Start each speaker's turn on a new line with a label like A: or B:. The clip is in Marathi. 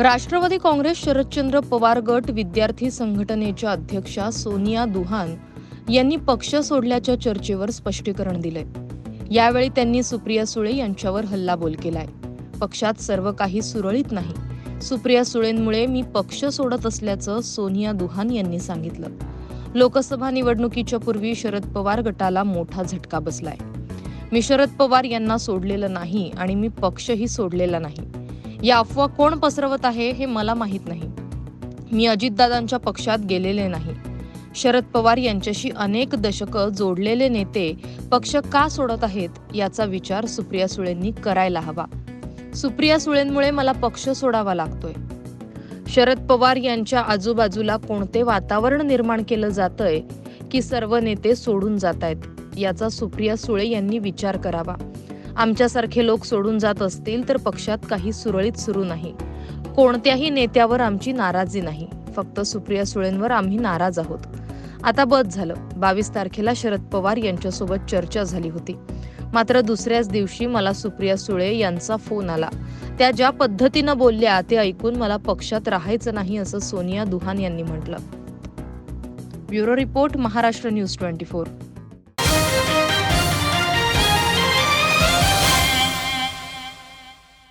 A: राष्ट्रवादी काँग्रेस शरदचंद्र पवार गट विद्यार्थी संघटनेच्या अध्यक्षा सोनिया दुहान यांनी पक्ष सोडल्याच्या चर्चेवर स्पष्टीकरण दिले यावेळी त्यांनी सुप्रिया सुळे यांच्यावर हल्लाबोल केलाय. पक्षात सर्व काही सुरळीत नाही. सुप्रिया सुळेंमुळे मी पक्ष सोडत असल्याचं सोनिया दुहान यांनी सांगितलं. लोकसभा निवडणुकीच्या पूर्वी शरद पवार गटाला मोठा झटका बसलाय. मी शरद पवार यांना सोडलेलं नाही आणि मी पक्षही सोडलेला नाही. या अफवा कोण पसरवत आहे हे मला माहीत नाही. मी अजितदादांच्या पक्षात गेलेले नाही. शरद पवार यांच्याशी अनेक दशकं जोडलेले नेते पक्ष का सोडत आहेत याचा विचार सुप्रिया सुळेंनी करायला हवा. सुप्रिया सुळेंमुळे मला पक्ष सोडावा लागतोय. शरद पवार यांच्या आजूबाजूला कोणते वातावरण निर्माण केलं जातंय की सर्व नेते सोडून जात आहेत याचा सुप्रिया सुळे यांनी विचार करावा. आमच्यासारखे लोक सोडून जात असतील तर पक्षात काही सुरळीत सुरू नाही. कोणत्याही नेत्यावर आमची नाराजी नाही. फक्त सुप्रिया सुळेंवर आम्ही नाराज आहोत. आता बस झालं. बावीस तारखेला शरद पवार यांच्यासोबत चर्चा झाली होती. मात्र दुसऱ्याच दिवशी मला सुप्रिया सुळे यांचा फोन आला. त्या ज्या पद्धतीनं बोलल्या ते ऐकून मला पक्षात राहायचं नाही असं सोनिया दुहान यांनी म्हटलं. Bureau report Maharashtra news twenty four.